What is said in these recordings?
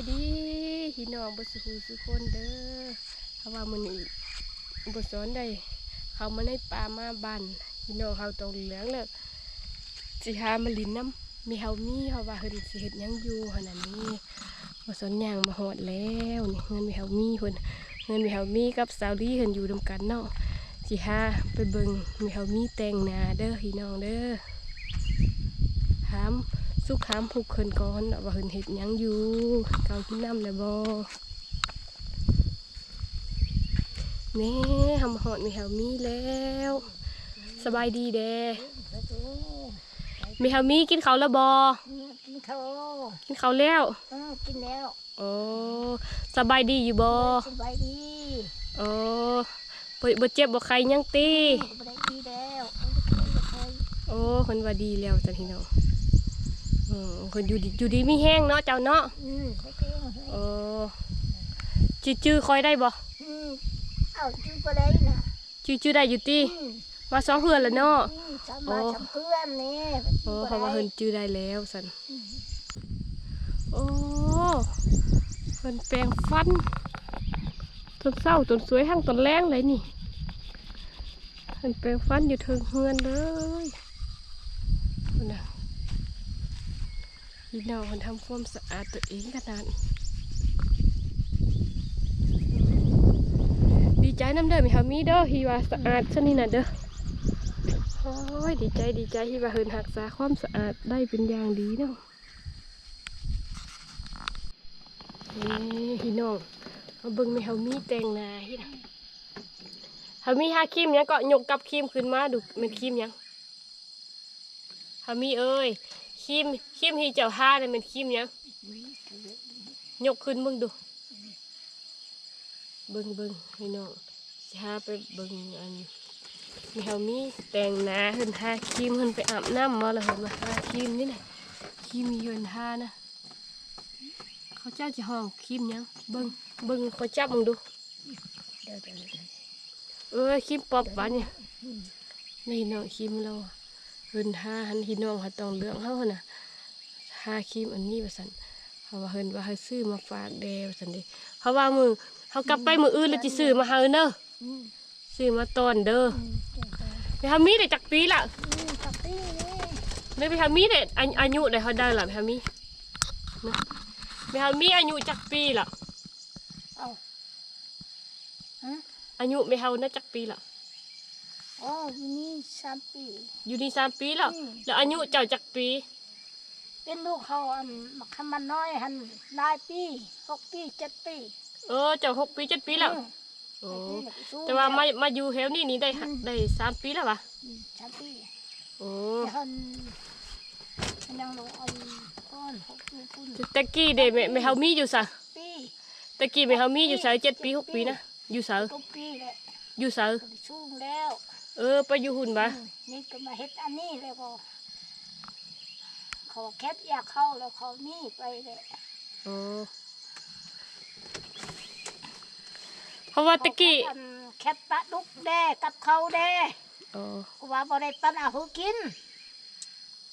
ายดีพี่น้องบ่สุขสุคนเด้อเพราะว่ามื้อนี้บ่สอนได้ เขามาในป่ามาบ้านพี่น้องเขาต้องเหลืองแล้วสิหามาลินน้ำมีเฮามีเพราว่าเพิ่นสิเฮ็ดยังอยู่หั่นน่ะนี่บ่สอนย่างมาฮอดแล้วนี่เงินมีเฮามีเพิ่นเงินมีเฮามีกับสาวลีเพิ่นอยู่นํกันเนาะสิหาไปเบิ่งมีเฮามีแต่งนาเด้อพี่น้องเด้อถาม สุขามผูกเคินก่อนว่าเฮินเห็ดหยังอยู่ เกากินน้ำเลยบอเน่ทำหอดมีแฮวมีแล้ว สบายดีเด้มีแฮวมีกินเขาวแล้วบอกินข้าวกินเขาวแล้วเออกินแล้วโอ้สบายดีอยู่บอสบายดีโอ้บ่บ่เจ็บบ่ใครยังตีสบายดีแล้วไม่เคยโอ้คนว่าดีแล้วจันทีเนาะ อืมคนอยู่ดีอยู่ดีไม่แห้งเนาะเจ้าเนาะอืมไม่เก่งโอ้จื้อจื้อคอยได้บ่อืมเอาจื้อไปได้นะจื้อจื้อได้อยู่ตีอืมมาสองเฮือนแล้วเนาะ อืมสามมาสามเพื่อนนี่โอ้เพราะว่าเฮินจื้อได้แล้วสันโอ้เฮินแปลงฟันต้นเศร้าต้นสวยทั้งต้นแรงเลยนี่เฮินแปลงฟันอยู่เทิงเฮือนเลยพุ่นนะ พี่น้องมันทำความสะอาดตัวเองขนาดนี้ดีใจน้ำเด้อมีฮามีเด้อฮีว่าสะอาดชนิดน่ะเด้อโอ้ยดีใจดีใจที่ว่าเฮินหักษาความสะอาดได้เป็นอย่างดีเนาะนี่พี่น้องเอาเบิ่งม่เฮามีแต่งนาที่นะเฮามีหาครีมหยังก็ยกกับครีมขึ้นมาดูเป็นครีมยังเฮามีเอ้ย คีมครีมที่เจ้าทาเนี่ยเป็นครีมหยังยกขึ้นเบิ่งดู เบิ่งเบิ่งพี่น้องสิหาไปเบิ่งอันมีเฮามีแต่งหน้าเฮินทาครีมเฮินไปอาบน้ำมาแล้วเฮินมาทาครีมนี่นะครีมมีเฮินทานะเขาเจ้าจะห้องครีมหยังเบิ้งเบิ้งเขาจับมึงดูเดี๋ยวเดี๋ยวเดี๋ยวเอ้ยครีมปอบบ้านเนี่ยไม่น้องครีมเราอะ เฮินทาหันที่น้องหัดตองเหลืองเขาหั่นน่ะทาครีมอันนี้ว่าสันเขาว่าเฮินว่าเขาซื้อมาฝากแดวสันเดิเขาว่ามือเขากลับไปมืออื่นแล้วจะซื้อมาให้เนอะอืมซื้อมาตอนเด้ออืมเดี๋ยวเดี๋ยวไปทำมีได้จักปีละอืมตักตี้นี่ไม่ไปทำมีเด็ดอายุได้เขาได้หรอไปทำมีนะไปทำมีอายุจักปีละเอาฮะอายุไม่เท่านะจักปีละ อ๋อวันนี้สามปี อยู่นี่สามปีละอืม แล้วอายุเจ้าจักปี เป็นลูกเขาอันมาคำมันน้อยหันหลายปีหกปีเจ็ดปีเออเจ้าหกปีเจ็ดปีละอืมโอ้ไปที่ไหนสู้แต่ว่ามามาอยู่แถวนี้นี่ได้อืมได้สามปีแล้ววะอืมสามปีโอ้แต่หันหันยังลงอันก้อนหกปีพุ่นตะกี้เด็ไม่ไม่เท่ามีอยู่ซะปีตะกี้ไม่เท่ามีอยู่ซะเจ็ดปีหกปีนะอยู่ซะทุกปีแหละอยู่ซะก็ได้สูงแล้ว เออไปอยู่หุ่นบะอืมนี่ก็มาเฮ็ดอันนี้แล้วก็เขาแคทอยากเข้าแล้วเขานี่ไปเลยโอ้เพราะว่าตะกี้เขาอันแคทปลาดุกแด้กับเขาแด้โอ้กูว่าบ่ได้ปันเอาหูกิน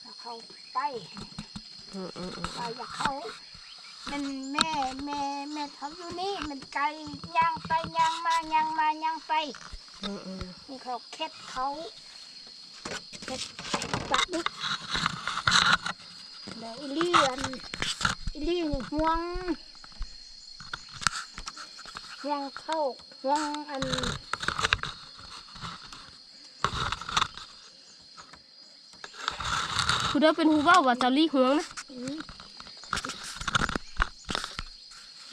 แล้วเขาไปอืมอืมอืมไปอยากเขามันแม่แม่แม่เขาอยู่นี่มันไกลย่างไปย่างมาย่างมาย่างไปอืมอืม นี่เขาเค็ดเขาเค็ดปลาดุกแล้วอีเลี่ยนอีเลี่ยนห่วงห่วงเข้าห่วงอันคุณเด้อเป็นหูเว่าว่าเจ้าลี่ห่วงนะ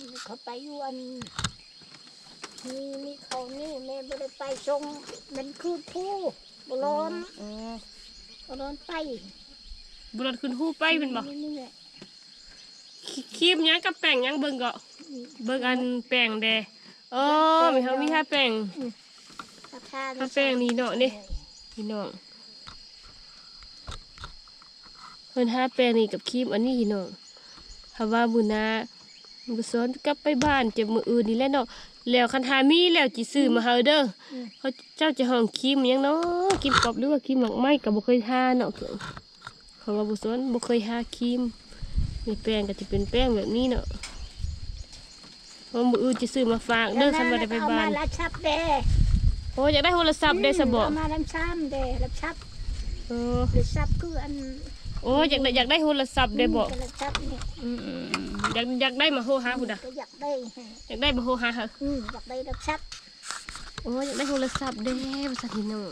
นี้เขาไปอยู่อัน มีมีเขานี่แม่บ่ได้ไปชงมันคือผู้บร้อนอ๋อบร้อนไปบุรุษขึ้นหูไปเป็นบ่นี่แหละครีมหยังกับแป้งหยังเบิ่งก็เบิ่งอันแป้งแดเออมีเขามีค่าแป้งราคาค่าแป้งนี่เนาะนี่พี่น้องเพิ่นหาแป้งนี่กับครีมอันนี้พี่น้องถ้าว่าบุญนาบุษนกลับไปบ้านจะมื้ออื่นนี่แหละเนาะ แล้วคันหามีแล้วจิซื้อมาเฮาเด้อเขาเจ้าจะห้องครีมหยังเนาะครีมกรอบหรือว่าครีมหมักไหม้ก็บ่เคยทาเนาะเขาว่าบุษนบ่เคยหาครีมนี่แป้งก็จะเป็นแป้งแบบนี้เนาะเพราะมืออื่นจะซื้อมาฝากเด้อคันบ่ได้ไปบ้านเอมารับชับเด้โอ้อยากได้โทรศัพท์ได้สะบ่เอามารับชับเด้รับชับเออรับชับคืออัน โอ้อยากได้อยากได้โทรศัพท์ได้บ่รับชับนี่อืมๆอยากอยากได้มาโทรหาพุ่นน่ะก็อยากได้อยากได้มาโทรหาค่ะอืมอยากได้รับชับโอ้อยากได้โทรศัพท์เด้ภาษาพี่น้อง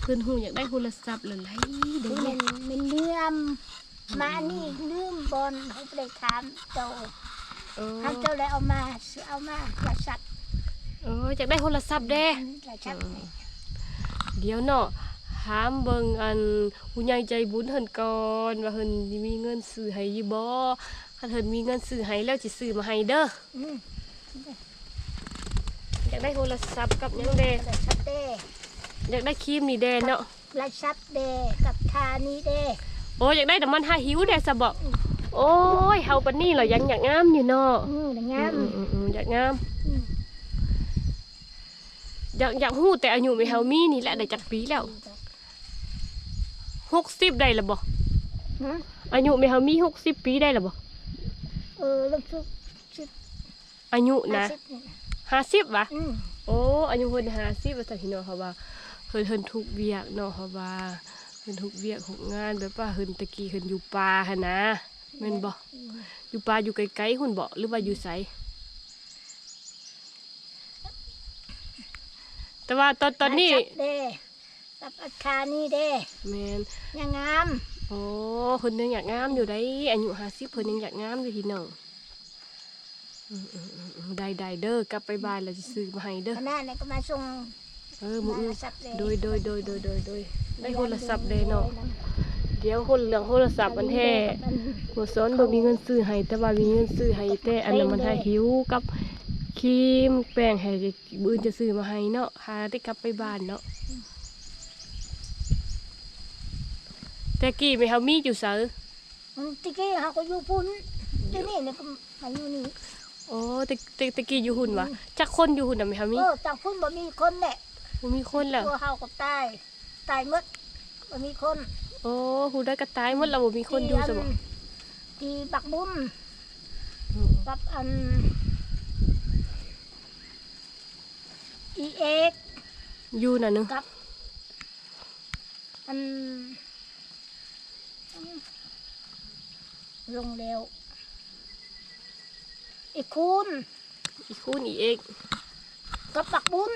เพิ่นฮู้อยากได้โทรศัพท์หลายๆเด้คือมันมันเลื่อมมานี่ลืมบอลเขาไปถามเจ้าเออถ้าเจ้าเลยเอามาซื้อเอามารับชับเอออยากได้โทรศัพท์เด้ รับชับนี่เดี๋ยวเนาะ ถามเบิ่งอันผู้ใหญ่ใจบุญเพิ่นก่อนว่าเพิ่นมีเงินซื้อให้อยู่บ่ถ้าเพิ่นมีเงินซื้อให้แล้วสิซื้อมาให้เด้ออืมอยากได้โทรศัพท์กับหยังเด้รับชับเด้อยากได้ครีมนี่เด้เนาะรับชับเด้กับทานี้เด้โอ้อยากได้น้ำมันทาหิวเด้ซะบ่โอ้ยเฮาปานนี้เหรอยังอยากงามอยู่เนาะอืมงามอืมๆๆอยากงาม อืมอยากอยากฮู้แต่อายุไม่เฮามีนี่แหละได้จักปีแล้ว 60ได้แล้วบ่ฮะอายุไม่เฮามี60ปีได้แล้วบ่เออรับชุบชุบอายุนะชุบนี่50วะ อืมโอ้อายุเพิ่น50ว่าซั่นพี่น้องเขาว่าเพิ่นเพิ่นทุกเวียกเนาะเขาว่าเพิ่นทุกเวียกทุกงานแบบว่าเพิ่นตะกี้เพิ่นอยู่ป่าหั่นนะแม่นบ่อยู่ป่าอยู่ไกลๆหุ่นบ่หรือว่าอยู่ไสแต่ว่าตอนตอนนี้รับชับเด้ กับอาคานี่เด้แม่นยังงามโอ้เพิ่นยังอยากงามอยู่ได้อายุ50เพิ่นยังอยากงามอยู่พี่น้องอืมๆๆได้ได้เด้อกลับไปบ้านแล้วสิซื้อมาให้เด้อคณะนี่ก็มาส่งเออมื้ออื่นรับชับเด้โดยโดยโดยโดยโดยโดยได้โทรศัพท์เด้เนาะเดี๋ยวคนเรื่องโทรศัพท์มันแท้บ่สอนบ่มีเงินซื้อให้แต่ว่ามีเงินซื้อให้แต่อันนั้นมันให้หิวกับครีมแป้งให้มื้ออื่นจะซื้อมาให้เนาะหาได้กลับไปบ้านเนาะ แต่กี้ไม่เฮามีอยู่เซออืมตะกี้เขาก็อยู่พุ่นที่นี่เนี่ยก็มาอยู่นี่โอ้แตะตะตะกี้อยู่หุ่นวะจักคนอยู่หุ่นน่ะไม่เฮามีเออจากพุ่นบ่มีคนแหละบ่มีคนแล้วตัวเฮาก็ตายตายหมดบ่มีคน โอ้ฮู้ได้ก็ตายหมดแล้วบ่มีคนอยู่ซะบ่ที่บักบุญกับอันอีเอกอยู่น่ะหนึงกับอัน ลงเร็วอีกคุณอีกคูณอีเอกกับบักบุญ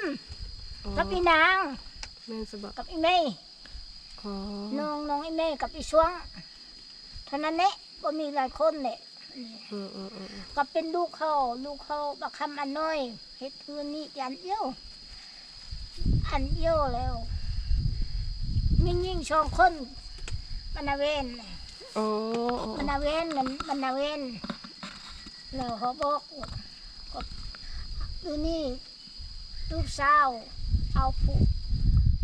อ๋อกับอีนางแม่นซะบ่กับอีเมย์อ๋อน้องน้องอีเมย์กับอีช่วงเท่านั้นแหละก็มีหลายคนเนี่ยเออเออเออก็เป็นลูกเขาลูกเขาบักคำอันน้อยเฮ็ดคืนนี้อันเอี้ยวอันเอี้ยวแล้ว มียิ่งสองคน มันนาเวนน่ะอ๋อมันนาเวนมันมันนาเวนแล้วเขาบอกว่าก็คืนนี้ลูกสาวเอาผู้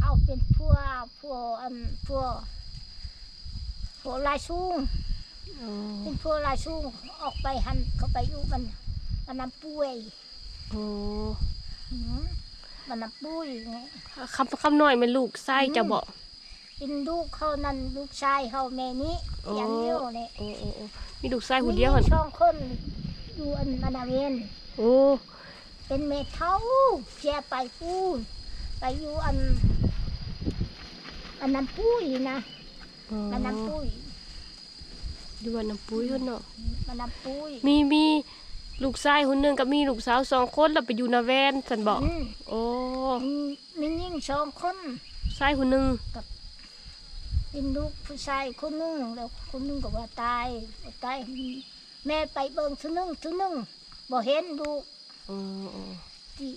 เอาเป็นพัวพัวอันพัวพัวลายสูงอ๋อเป็นพวกลายชูออกไปหันเขาไปอยู่มันมันน้ำปุ้ยอ๋อหืมมันน้ำปุ้ยไงคำคำน้อยเป็นลูกไส้จะบอก เป็นลูกเขานั่นลูกชายเขาแม่นี้โอ้อย่างเดียวเลยโอ้โอ้โอ้มีลูกไส้หุ่นเดียวหันมีช่องคนอยู่อันมานาเวนโอ้เป็นเมทเท่าเพียไปพูนไปอยู่อัน อันน้ำปุ้ยนะอ๋อมันน้ำปุ้ยอยู่วันน้ำปุ้ยคนเนาะมันน้ำปุ้ยมีมีลูกไส้คนหนึงกับมีลูกสาวสองคนแล้วไปอยู่นาแวนสันบอกอืมโอ้มีมียิ่งสองคนไส้คนหนึงเป็นลูกผู้ชายคนหนึงแล้วคนหนึงก็ว่าตายว่าตาย แม่ไปเบิ่งทุนึงทุนึงบ่เห็นลูกอ๋ออ๋อที่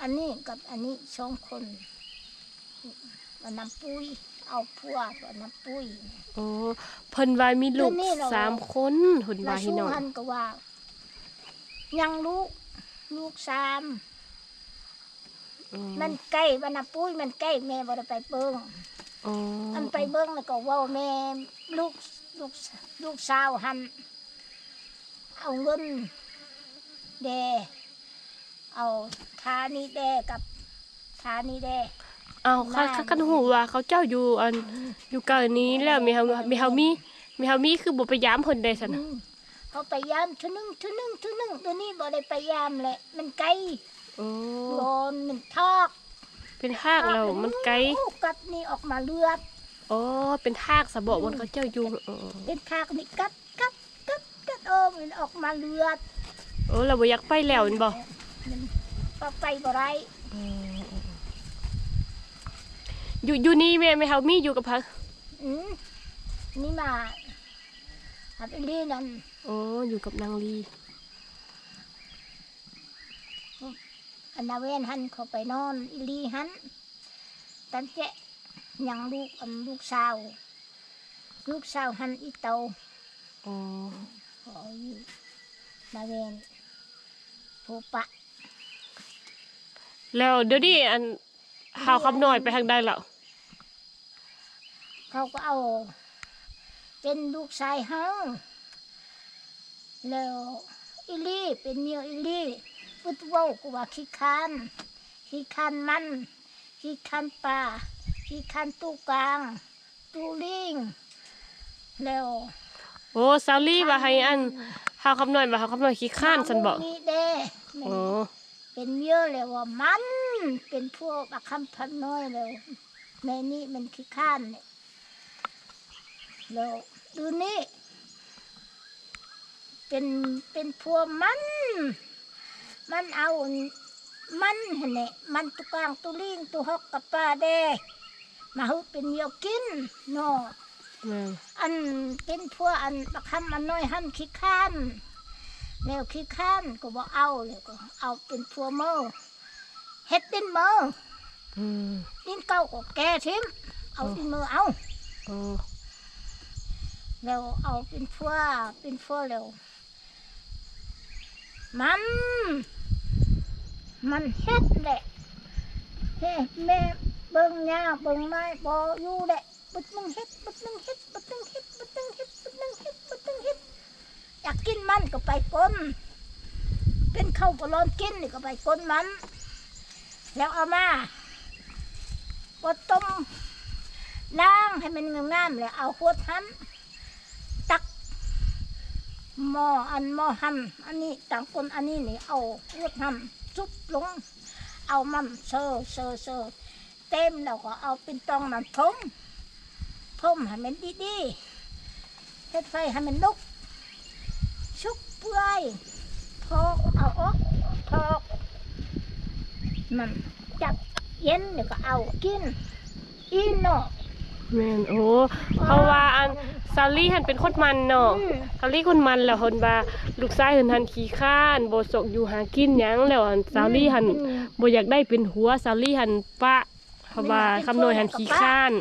อันนี้กับอันนี้สองคนวันน้ำปุ้ยเอาพัววันน้ำปุ้ย โอ้เพิ่นว่ามีลูกเดี๋ยวนี้เรา สามคนเพิ่นแล้ว่าวให้สู้น้องหันก็ว่า ยังลูกลูกสามอ๋อมันใกล้วันน้ำปุ้ยมันใกล้แม่บ่ได้ไปเบิ่ง อ๋ออันไปเบิ่งแล้วก็เว่าแม่ลูกลูกลูกสาวหันเอาเงินแดเอาทานี่แดกับทานี่แด เอาคันคันคันหูว่าเขาเจ้าอยู่อันอยู่เกาหลีนี้แล้วมีเฮามีเฮามีมีเฮามีคือบ่ไปยามเพิ่นได้ซั่นอืน่ะมเขาไปยามทุนึงทุนึงทุนึงตัวนี้บ่ได้ไปยามแหละ มันไกลโอ้โลนมันทอก เป็นทากแล้วมันไกลโอ้กัดนี่ออกมาเลือดอ๋อเป็นทากสะบอกบนเขาเจ้าอยู่อ๋อเป็นทากนี่กัดกัดกัดกัดโอ้มันออกมาเลือดโอ้เราบ่อยากไปแล้วแม่นบ่มันก็ไปบ่ได้อยู่อยู่นี่แม่แม่เฮามีอยู่กับพักอืมนี่มาหัดอีลีนั่นโอ้อยู่กับนางลี อันนาเวนหันเขาไปนอนอีลีหันตันเจะยังลูกอันลูกสาว ลูกสาวหันอีเตาอ๋อขออยู่นาเวนผู้ปะ แล้วเดี๋ยวนี้อันหาวคำน้อยไปทางใดแล้วเขาก็เอา เป็นลูกชายเฮาแล้วอีลี่เป็นเมียอีลี่ พุทธเว้ากูว่าขี้คานขี้คานมันขี้คานปลาขี้คานตู้กลางตู้ลิงแล้วโอ้ซาลี่ว่าให้อันหาวคำน้อยว่าหาวคำน้อยขี้ข้านซั่นบ่นี่เด้แม่นอ๋อเป็นเมียแล้วว่ามันเป็นพวกอาคำพันน้อยแล้วแม่นี่มันขี้คานเนี่ยแล้วดูนี่เป็นเป็นพวกมัน มันเอามันหั่นแหละมันตุกลางตุลิงตุฮอกกับปลาแดมาฮึเป็นเมียกินเนาะแม่นอันเป็นพวกอันประคำอันน้อยหันขี้ข้านแล้วขี้ข้านก็บ่เอาเลยก็เอาเป็นพวกเมอเฮ็ดดินเมออืมดินเก่าก็แก่ทิมเอาดินเมอเอาอ๋อแล้วเอาเป็นพวกเป็นพวกแล้ว มัน มันเฮ็ดแหละเฮ็ดแม่เบิ่งหญ้าเบิ่งไม้บ่อยู่แหละบึดนึงเฮ็ดบึดนึงเฮ็ดบึดนึงเฮ็ดบึดนึงเฮ็ดบึดนึงเฮ็ดบึดนึงเฮ็ดอยากกินมันก็ไปกลนเป็นข้าวบ่ร้อนกินนี่ก็ไปกลนมัน แล้วเอามาบดต้มล้างให้มันงามๆแล้วเอาขวดหัน หม้ออันหม้อหั่นอันนี้ต่างคนอันนี้นี่เอาขวดหั่นจุบลง เอามันเซอร์เซอร์เซอร์เต็มแล้วก็เอาเป็นตองมันทมทมให้มันดีๆเฮ็ดไฟให้มันลุก ชุกเปื่อยทอกเอาออกทอกมันจับเย็นเดี๋ยวก็เอากินอีเนาะ แม่นโอ้เพราะว่าอันซาลี่หันเป็นคนมันเนาะอืมซาลี่คนมันแล้วเพิ่นว่าลูกชายเพิ่นหันขี้ข้านบ่สกอยู่หากินหยังแล้วอันซาลี่หันอืมบ่อยากได้เป็นหัวซาลี่หันปะเพราะว่าคำน้อยหันขี้ข้าน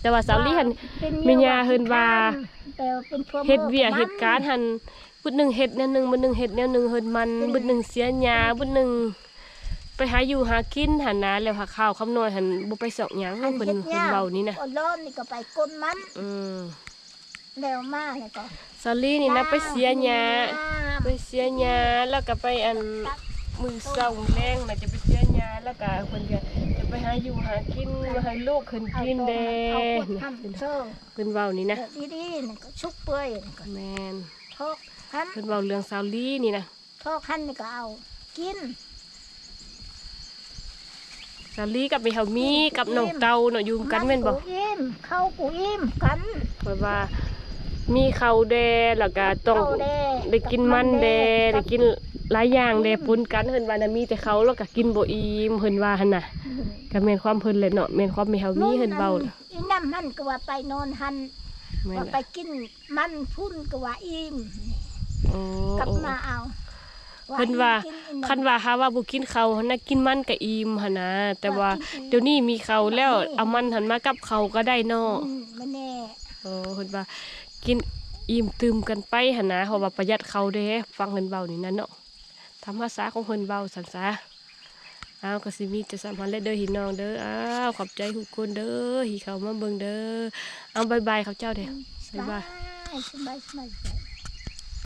แต่ว่าซาลี่หันเป็นแม่ย่าเฮินว่าแต่เป็นพวกเฮ็ดเวียกมันเฮ็ดการหันบุดหนึงเฮ็ดแนวหนึงบุดหนึงเฮ็ดแนวหนึงเฮินมันเป็นบุดหนึงเสียหญ้าบุดหนึง ไปหาอยู่หากินหันนะแล้วหาข้าวคำน้อยหันบ่ไปสอกหยังอันเพิ่นเฮ็ดเพิ่นยากเว้านี่นะอ่อนร้อนนี่ก็ไปกลนมันอืมแล้วมาแล้วก็ซาลี่นี่นะไปเสียหญ้าไปเสียหญ้าแล้วก็ไปอันมือเศร้าแรงน่ะจะไปเสียหญ้าแล้วก็เพิ่นก็จะไปหาอยู่หากินมาให้ลูกขึ้นเอากินแดเอาขวงดทำเซอร์เพิ่นเว้านี่นะเดี๋ยวดีๆนี่ก็ชุกเปื่อยนี่ก็แม่นทอกหันเพิ่นเว้าเรื่องซาลี่นี่นะทอกหันนี่ก็เอากิน ซาลี่กับไปเฮามีกับน้องเตาเนาะอยู่กันแม่นบ่กูอิ่มเข้ากูอิ่มกันเพราะว่า มีข้าวแดแล้วก็ต้องเข้าแดได้กินมันแดกับได้กินหลายอย่างแดปนกันเพิ่นว่าน่ะมีแต่เขาแล้วก็กินบ่อิ่มเพิ่นว่าหั่นน่ะก็แม่นความเพิ่นแหละเนาะแม่นความแม่เฮามีเพิ่นเว้าล่ะอีน้ำมันก็ว่าไปนอนหันแม่นว่าไปล่ะกินมันพุ่นก็ว่าอิ่มโอ้กลับโอ้มาเอา เพิ่นว่าอิ่มกินคันว่าหาว่าบ่กินข้าวหั่นน่ะกินมันก็อิ่มหั่นนะแต่ว่ากินเดี๋ยวนี้มีข้าวแล้วเอามันหันมากับข้าวก็ได้เนาะ อืมมันแน่โอ้เพิ่นว่ากินอิ่มตื่มกันไปหั่นนะเพราะว่าประหยัดข้าวเด้ฟังเพิ่นเว้านี่นั่นเนาะธรรมภาษาของเพิ่นเว้าซั่นซะอ้าวก็สิมีแต่สำคัญและเด้อพี่น้องเด้ออ้าวขอบใจทุกคนเด้อที่เข้ามาเบิ่งเด้อเอาบ๊ายบายเขาเจ้าเด้อบ๊ายบาย สบายสบายสบาย